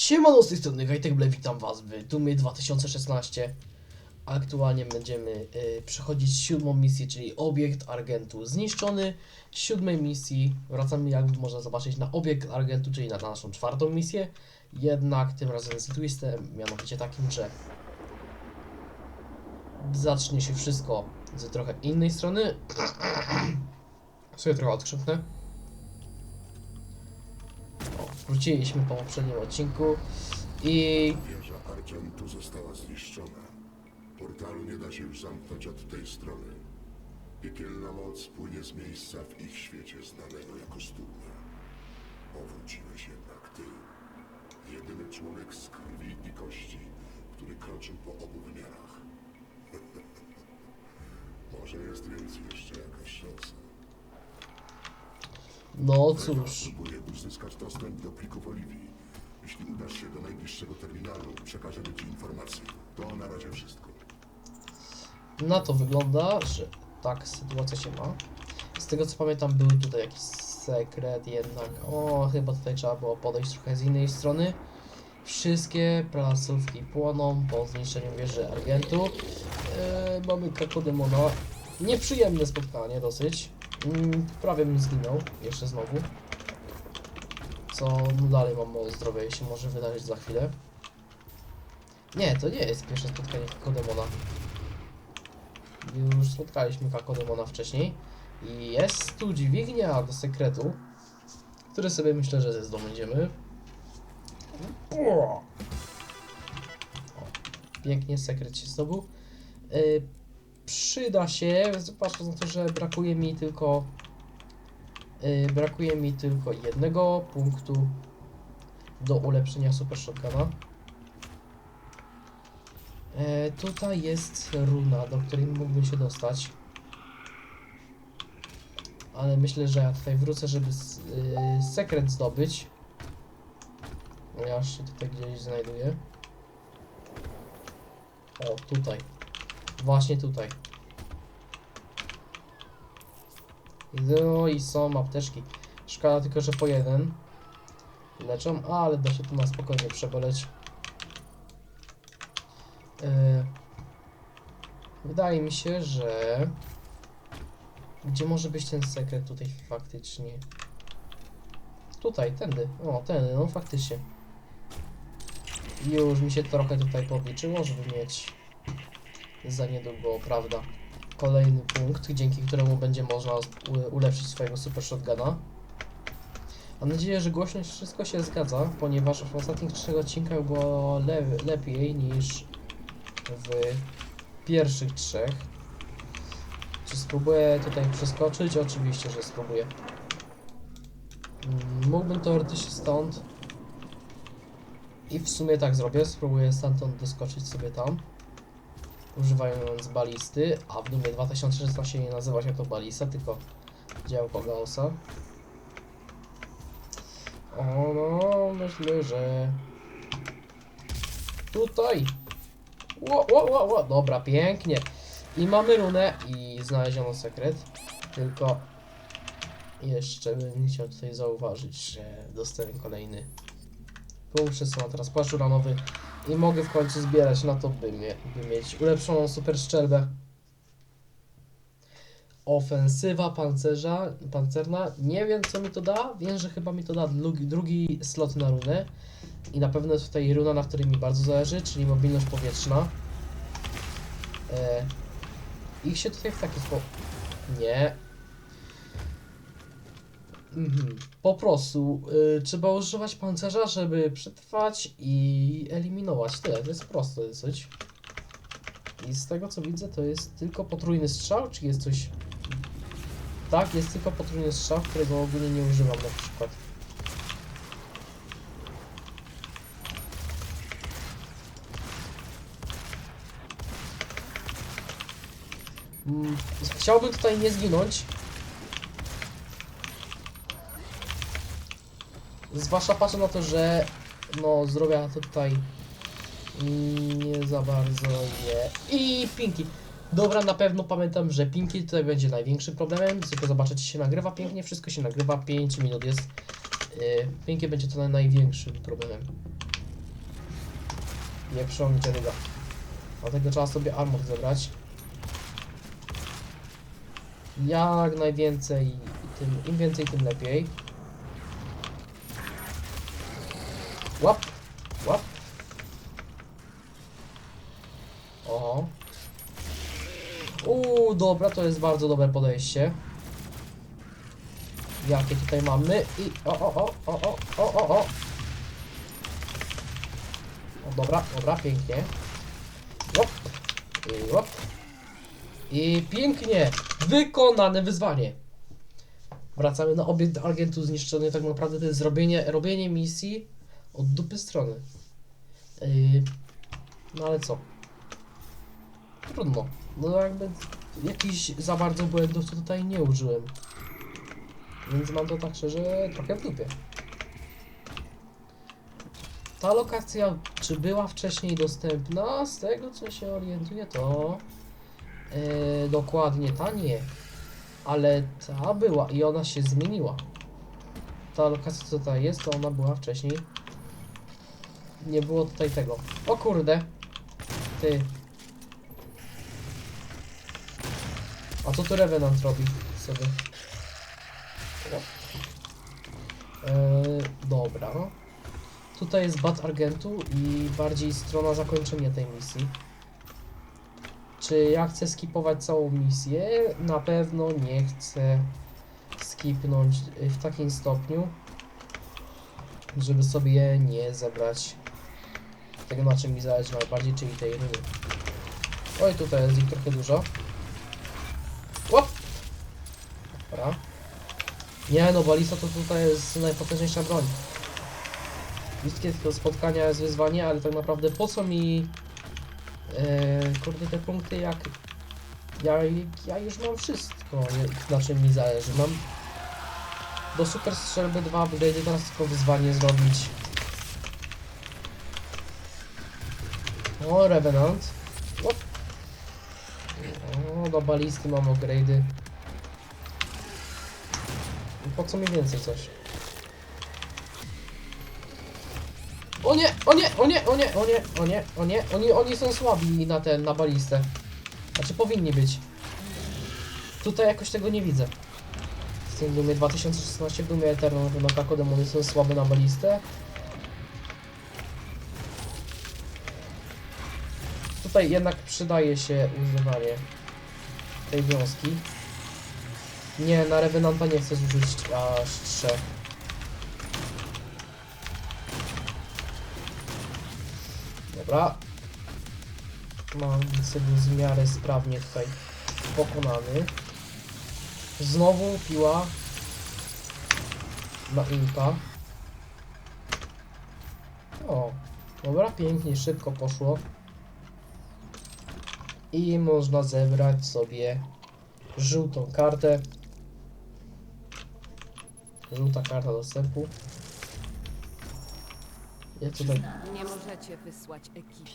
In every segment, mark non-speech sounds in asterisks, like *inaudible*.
Siemano z tej strony Gajtegle, witam was w Dumie 2016 Aktualnie będziemy y, przechodzić siódmą misję, czyli obiekt Argentu zniszczony. Z siódmej misji wracamy jak można zobaczyć na obiekt Argentu, czyli na naszą czwartą misję. Jednak tym razem z twistem, mianowicie takim, że Zacznie się wszystko z trochę innej strony. *clears throat* Sobie trochę odkrzyknę o, Wróciliśmy po poprzednim odcinku i Wieża Argentu została zniszczona. Portalu nie da się już zamknąć od tej strony. Piekielna moc płynie z miejsca w ich świecie znanego jako studnia. Powróciłeś jednak ty. Jedyny człowiek z krwi i kości, który kroczył po obu wymiarach. *laughs* Może jest więc jeszcze jakaś szansa. No cóż, próbuje uzyskać dostęp do plików Oliwii. Jeśli udasz się do najbliższego terminalu, przekażemy ci informacje. To na razie wszystko. na to wygląda, że tak sytuacja się ma. Z tego co pamiętam był tutaj jakiś sekret jednak, o chyba tutaj trzeba było podejść trochę z innej strony. Wszystkie placówki płoną po zniszczeniu wieży Argentu. Eee, mamy Kakodemona. Nieprzyjemne spotkanie dosyć. Mm, prawie bym zginął, jeszcze znowu. Co no dalej mam mało zdrowia i się może wydarzyć za chwilę. Nie, to nie jest pierwsze spotkanie Kakodemona. Już spotkaliśmy Kakodemona wcześniej. I jest tu dźwignia do sekretu, który sobie myślę, że zdobędziemy. O, pięknie, sekret się zdobył. Yy, przyda się, patrząc na to, że brakuje mi tylko yy, brakuje mi tylko jednego punktu do ulepszenia Super Shotguna. E, tutaj jest runa, do której mógłbym się dostać. Ale myślę, że ja tutaj wrócę, żeby s- y, sekret zdobyć. Ja się tutaj gdzieś znajduję. O, tutaj. Właśnie tutaj. No i są apteczki. Szkoda tylko, że po jeden leczą, ale da się tu na spokojnie przeboleć. E, Wydaje mi się, że gdzie może być ten sekret tutaj faktycznie? Tutaj, tędy. O, tędy, no faktycznie. Już mi się trochę tutaj podliczyło, żeby mieć za niedługo, prawda, kolejny punkt, dzięki któremu będzie można ulepszyć swojego super shotguna. Mam nadzieję, że głośność wszystko się zgadza, ponieważ w ostatnich trzech odcinkach było le lepiej niż w pierwszych trzech. Czy spróbuję tutaj przeskoczyć? Oczywiście, że spróbuję. Mm, Mógłbym teoretycznie stąd. I w sumie tak zrobię. Spróbuję stamtąd doskoczyć sobie tam. Używając balisty. A w Dumie 2016 nie nazywa się to balista, tylko działko Gaussa. O no, myślę, że tutaj. Ło, ło, ło, ło. Dobra, pięknie. I mamy runę i znaleziono sekret. Tylko jeszcze bym chciał tutaj zauważyć, że dostałem kolejny punkt przez na teraz płaszcz uranowy i mogę w końcu zbierać na to, by, mie by mieć ulepszoną super szczelbę. Ofensywa pancerza, pancerna. Nie wiem co mi to da. Wiem, że chyba mi to da drugi, drugi slot na runę. I na pewno jest tutaj runa, na której mi bardzo zależy, czyli mobilność powietrzna. E, ich się tutaj w taki sposób. Nie. Mhm. Po prostu y, trzeba używać pancerza, żeby przetrwać i eliminować. Tyle, to jest proste dosyć. I z tego co widzę, to jest tylko potrójny strzał, czy jest coś. Tak, jest tylko potrójny strzał, którego ogólnie nie używam na przykład. Mm, Chciałbym tutaj nie zginąć. Zwłaszcza patrzę na to, że no to tutaj nie za bardzo je. I Pinki. Dobra, na pewno pamiętam, że Pinki tutaj będzie największym problemem. Tylko zobaczycie, się nagrywa pięknie, wszystko się nagrywa, 5 minut jest. Yy, Pinki będzie to największym problemem. Nie przyłączę tego. Dlatego trzeba sobie armor zebrać. Jak najwięcej, tym, im więcej, tym lepiej. Łap, łap. Oho. Uuu, dobra, to jest bardzo dobre podejście. Jakie tutaj mamy i o, o, o, o, o, o, o, o. O, dobra, dobra, pięknie. Łop. I łop. I pięknie. Wykonane wyzwanie. Wracamy na obiekt Argentu zniszczony. Tak naprawdę to jest robienie misji od dupy strony. Yy, no ale co? Trudno. No jakby jakiś za bardzo błędów tutaj nie użyłem. Więc mam to tak szczerze trochę w dupie. Ta lokacja, czy była wcześniej dostępna? Z tego co się orientuję, to e, dokładnie ta nie. Ale ta była i ona się zmieniła. Ta lokacja, co tutaj jest, to ona była wcześniej. Nie było tutaj tego. O kurde. Ty. A co tu Revenant robi sobie? Eee, dobra. Tutaj jest Bat Argentu i bardziej strona zakończenia tej misji. Czy ja chcę skipować całą misję? Na pewno nie chcę skipnąć w takim stopniu, żeby sobie nie zebrać tego, na czym mi zależy najbardziej, czyli tej runy. Oj, tutaj jest ich trochę dużo. Łop! Dobra. Nie no, balista to tutaj jest najpotężniejsza broń. Wszystkie tylko spotkania jest wyzwanie, ale tak naprawdę po co mi e, kurde te punkty jak ja, ja już mam wszystko, na czym mi zależy. Mam do super strzelby 2 upgrade, teraz tylko wyzwanie zrobić. O, Revenant. O, do balisty mam upgrade'y. Po co mi więcej coś? O nie, o nie, o nie, o nie, o nie, o nie, o nie, oni, oni są słabi na ten, na balistę. Znaczy powinni być. Tutaj jakoś tego nie widzę. W tym Doomie 2016 w Doomie Eternal na Kako demony są słabe na balistę. Tutaj jednak przydaje się używanie tej wiązki. Nie, na Revenanta nie chcę zużyć aż trzech. Dobra. Mam sobie w miarę sprawnie tutaj pokonany. Znowu piła na impa. O, dobra, pięknie, szybko poszło. I można zebrać sobie żółtą kartę. Żółta karta dostępu. Ja tutaj Nie możecie wysłać ekipy,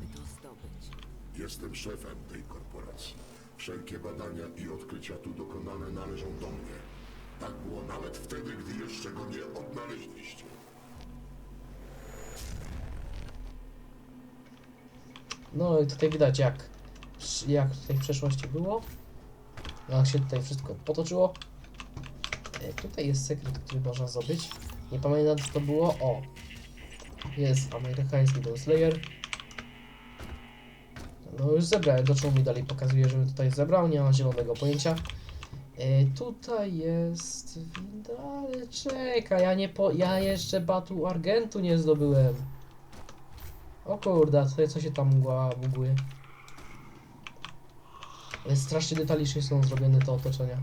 by to zdobyć. Jestem szefem tej korporacji. Wszelkie badania i odkrycia tu dokonane należą do mnie. Tak było nawet wtedy, gdy jeszcze go nie odnaleźliście. No i tutaj widać jak, jak tutaj w przeszłości było. Jak się tutaj wszystko potoczyło. E, Tutaj jest sekret, który można zdobyć. Nie pamiętam co to było. O! Jest amerykański Demon Slayer. No już zebrałem, do czemu mi dalej pokazuje, żebym tutaj zebrał, nie mam zielonego pojęcia. E, tutaj jest winda, ale czekaj, ja nie po... ja jeszcze Batu Argentu nie zdobyłem. O kurde, a tutaj co się tam mgła buguje? Strasznie detalicznie są zrobione te otoczenia.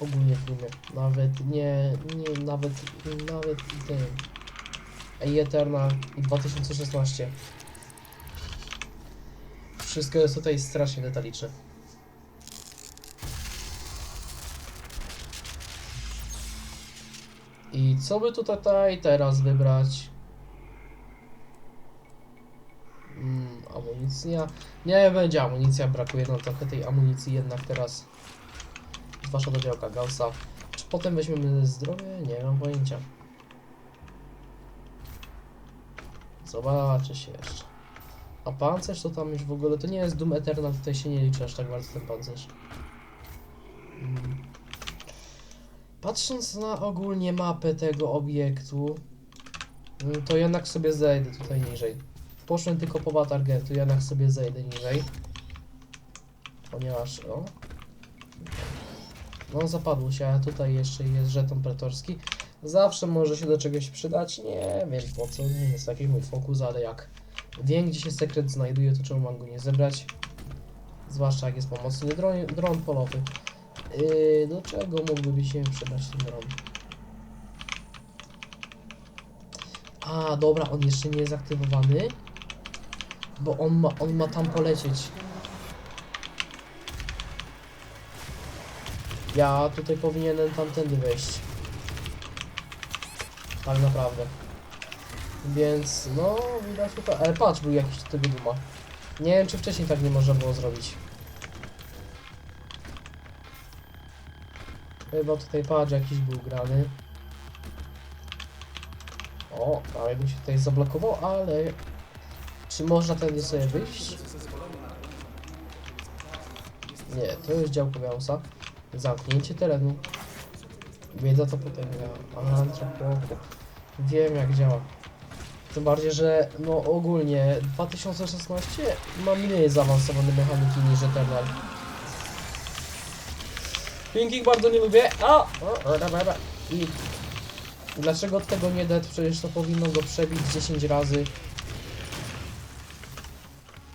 Ogólnie w filmie. Nawet nie, nie, nawet, nawet i ten. Ej, Eternal i 2016. Wszystko jest tutaj strasznie detaliczne. I co by tutaj teraz wybrać? Mm, amunicja. Nie będzie amunicja, brakuje nam trochę tej amunicji jednak teraz. Wasza do działka Gaussa. Czy potem weźmiemy zdrowie? Nie mam pojęcia. Zobaczy się jeszcze. A pancerz to tam już w ogóle, to nie jest Doom Eternal, tutaj się nie liczy aż tak bardzo ten pancerz. Mm. Patrząc na ogólnie mapę tego obiektu, mm, to jednak sobie zejdę tutaj niżej. Poszłem tylko po targetu, jednak sobie zejdę niżej. Ponieważ, o... No zapadło się, a tutaj jeszcze jest żeton pretorski. Zawsze może się do czegoś przydać, nie wiem po co, nie jest to jakiś mój fokus, ale jak wiem gdzie się sekret znajduje, to czemu mam go nie zebrać? Zwłaszcza jak jest pomocny dron, dron polowy. Yy, do czego mógłby się przydać ten dron? A, dobra, on jeszcze nie jest aktywowany. Bo on ma, on ma tam polecieć. Ja tutaj powinienem tamtędy wejść. Tak naprawdę. Więc, no, widać tutaj. Ale patrz, był jakiś tutaj duma. Nie wiem, czy wcześniej tak nie można było zrobić. Chyba tutaj patrz, jakiś był grany. O, ale mi się tutaj zablokował, ale... Czy można tędy sobie wyjść? Nie, to jest działko Gaussa. Zamknięcie terenu. Wiedza to potęga. Antropolog. Wiem jak działa. Tym bardziej, że no ogólnie 2016 ma mniej zaawansowane mechaniki niż Eternal. Pinking bardzo nie lubię. A! O. I dlaczego tego nie dać? Przecież to powinno go przebić 10 razy.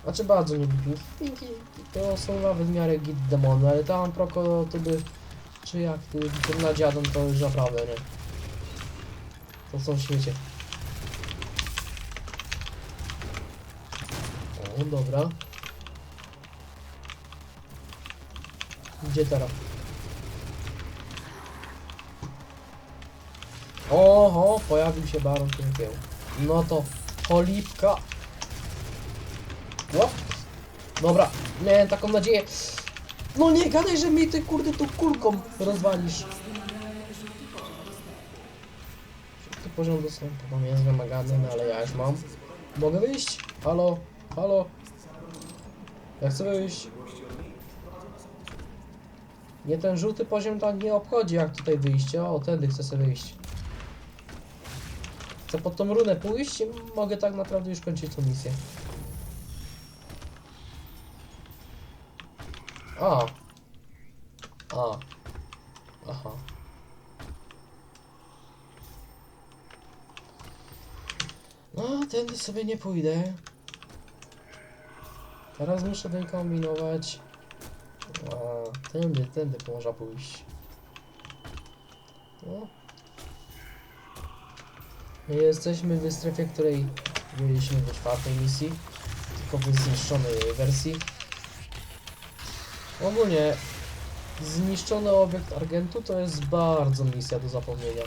Znaczy bardzo nie lubię Pinki. To są nawet w miarę git demony, ale tam proko to by... Czy jak ty, tym na dziadą to już naprawdę nie. To są w świecie. O, dobra. Gdzie teraz? Oho, pojawił się baron piękieł. No to cholipka. O! Dobra, miałem taką nadzieję. No nie gadaj, że mi ty kurde tu kulką rozwalisz. Ty poziom dostępu mam jest wymagany, no ale ja już mam. Mogę wyjść? Halo? Halo? Ja chcę wyjść. Nie ten żółty poziom tak nie obchodzi jak tutaj wyjście. O, tędy chcę sobie wyjść. Chcę pod tą runę pójść i mogę tak naprawdę już kończyć tą misję. A. A. Aha. No, tędy sobie nie pójdę. Teraz muszę wykombinować. A, tędy, tędy można pójść. No. My Jesteśmy w strefie, której byliśmy w czwartej misji, tylko w zniszczonej wersji. Ogólnie zniszczony obiekt Argentu to jest bardzo misja do zapomnienia.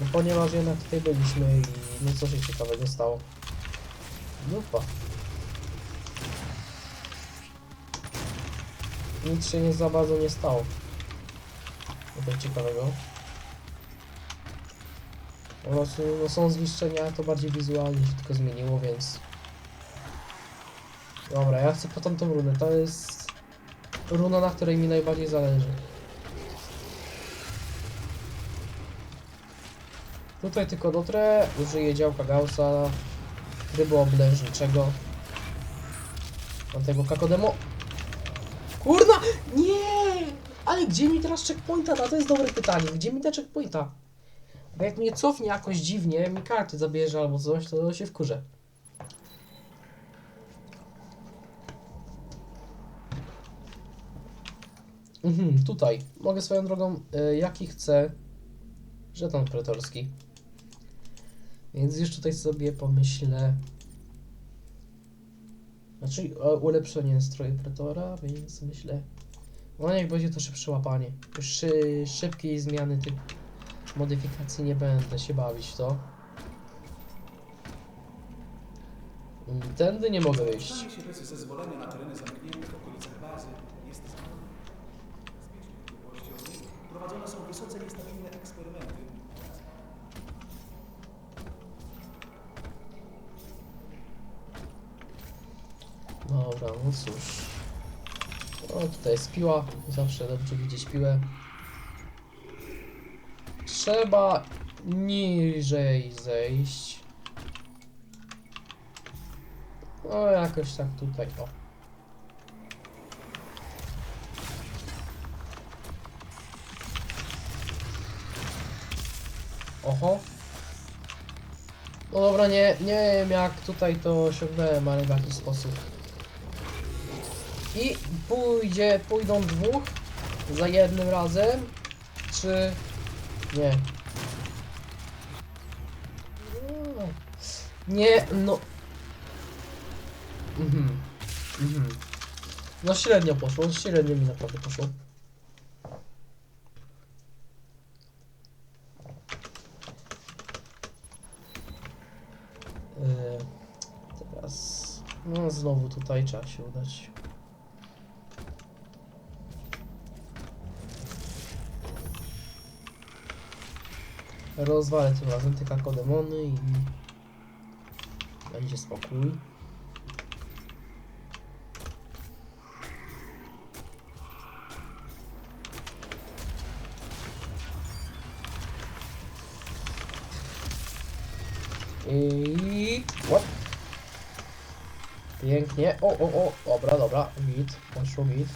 No ponieważ jednak tutaj byliśmy i no co się ciekawego stało. Dupa. Nic się nie za bardzo nie stało. Tutaj ciekawego. Po prostu no są zniszczenia, to bardziej wizualnie się tylko zmieniło, więc... Dobra, ja chcę po tamtą runę, to jest runa, na której mi najbardziej zależy. Tutaj tylko dotrę, użyję działka Gaussa, trybu oblężniczego. Mam tego kakodemo. Kurna! Nie! Ale gdzie mi teraz checkpointa? No to jest dobre pytanie. Gdzie mi ta checkpointa? Bo jak mnie cofnie jakoś dziwnie, mi karty zabierze albo coś, to się wkurzę. Mhm, tutaj. Mogę swoją drogą, y, jaki chcę żeton pretorski. Więc już tutaj sobie pomyślę. Znaczy o, ulepszenie stroju pretora, więc myślę. No niech będzie to szybsze łapanie. Już szy, szybkiej zmiany tych modyfikacji nie będę się bawić to. Tędy nie mogę wyjść. prowadzone są wysoce niestabilne eksperymenty. Dobra, no cóż. O, tutaj jest piła. Zawsze dobrze widzieć piłę. Trzeba niżej zejść. No jakoś tak tutaj, o. Oho. No dobra, nie, nie wiem jak tutaj to osiągnąłem, ale w jaki sposób. I pójdzie, pójdą dwóch za jednym razem, czy nie? Nie, no. Mhm. Mhm. No średnio poszło, średnio mi naprawdę poszło. Teraz, no znowu tutaj trzeba się udać. Rozwalę tym razem te kakodemony i będzie spokój. I... What? Pięknie. O, o, o. Dobra, dobra. Git. Poszło git.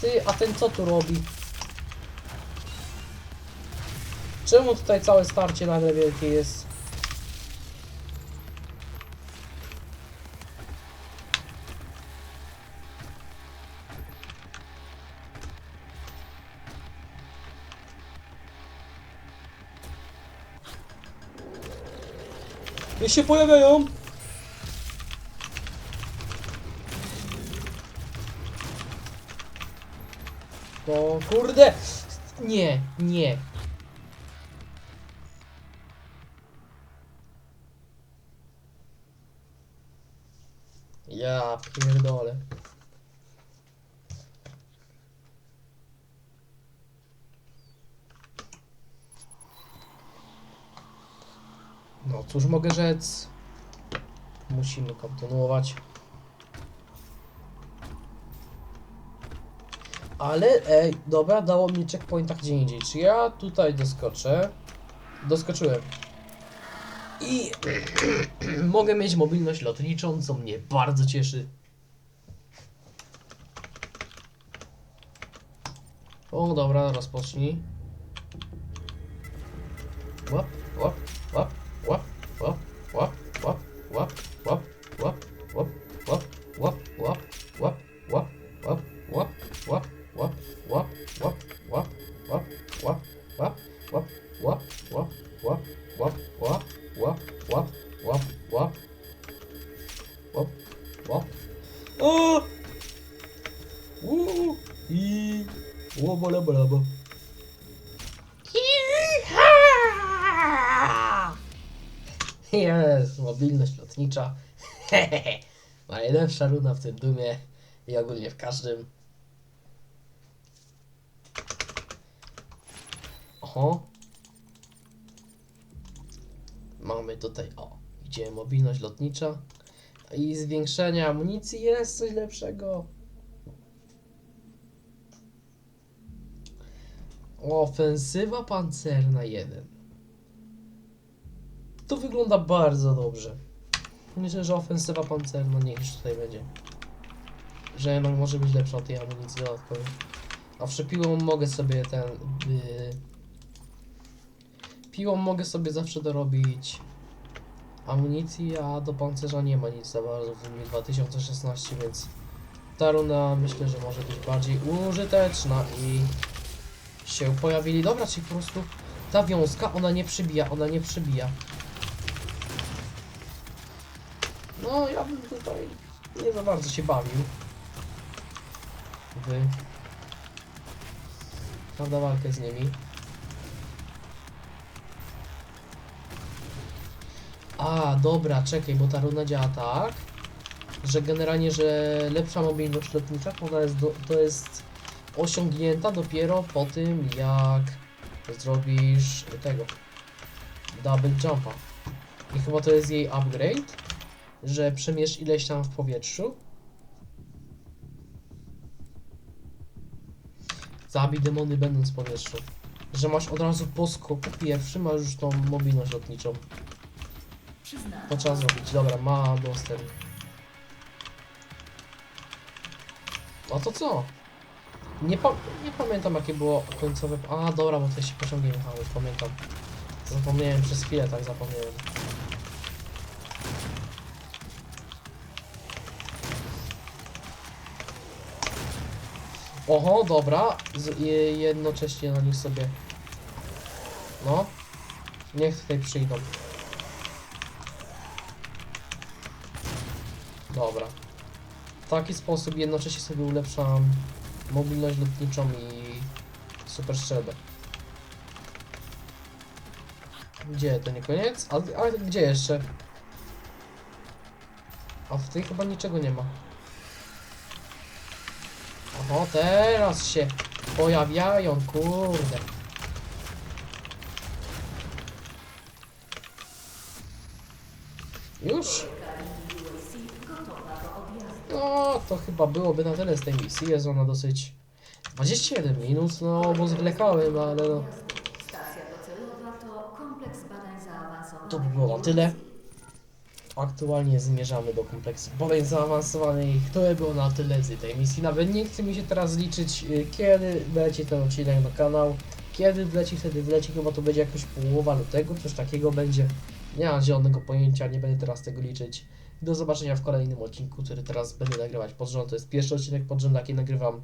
Ty, a ten co tu robi? Czemu tutaj całe starcie nagle wielkie jest? Się pojawiają! To kurde! Nie, nie. Ja pierdolę. No cóż mogę rzec. Musimy kontynuować. Ale, ej, dobra, dało mi checkpointa gdzie indziej. Czy ja tutaj doskoczę? Doskoczyłem. I *clears throat* mogę mieć mobilność lotniczą, co mnie bardzo cieszy. O, dobra, rozpocznij. Łap, Najlepsza runa w tym dumie i ogólnie w każdym. Oho. Mamy tutaj, o, gdzie mobilność lotnicza i zwiększenie amunicji jest coś lepszego. Ofensywa pancerna 1. To wygląda bardzo dobrze. Myślę, że ofensywa pancerna niech tutaj będzie. Że jednak może być lepsza od tej amunicji dodatkowej. A przy piłą mogę sobie ten... Yy, piłą mogę sobie zawsze dorobić amunicji, a do pancerza nie ma nic za bardzo w Unii 2016, więc ta runa myślę, że może być bardziej użyteczna i się pojawili. Dobra, czyli po prostu ta wiązka, ona nie przybija, ona nie przybija. No, ja bym tutaj nie za bardzo się bawił. Wy. Prawda, walkę z nimi. A, dobra, czekaj, bo ta runa działa tak, że generalnie, że lepsza mobilność lotnicza, ona jest, do, to jest osiągnięta dopiero po tym, jak zrobisz tego double jumpa. I chyba to jest jej upgrade, że przemierz ileś tam w powietrzu. Zabij demony będąc w powietrzu. Że masz od razu po skoku pierwszy, masz już tą mobilność lotniczą. To trzeba zrobić. Dobra, ma dostęp. A to co? Nie, pa nie pamiętam jakie było końcowe... A dobra, bo to się pociągiem jechały, pamiętam. Zapomniałem przez chwilę, tak zapomniałem. Oho, dobra. Z, je, jednocześnie na nich sobie. No. Niech tutaj przyjdą. Dobra. W taki sposób jednocześnie sobie ulepszam mobilność lotniczą i super strzelbę. Gdzie? To nie koniec? A, a gdzie jeszcze? A w tej chyba niczego nie ma. Oho, teraz się pojawiają, kurde. Już? No, to chyba byłoby na tyle z tej misji. Jest ona dosyć... 21 minut, no bo zwlekałem, ale no... To by było na tyle. Aktualnie zmierzamy do kompleksu badań zaawansowanych. To by było na tyle z tej misji. Nawet nie chce mi się teraz liczyć, y, kiedy wleci ten odcinek na kanał. Kiedy wleci, wtedy wleci, chyba to będzie jakoś połowa lutego, coś takiego będzie. Nie mam zielonego pojęcia, nie będę teraz tego liczyć. Do zobaczenia w kolejnym odcinku, który teraz będę nagrywać pod rząd. To jest pierwszy odcinek pod rząd, jaki nagrywam.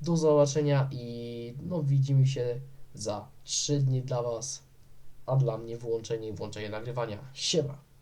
Do zobaczenia i no widzimy się za 3 dni dla Was, a dla mnie wyłączenie i włączenie nagrywania. Siema!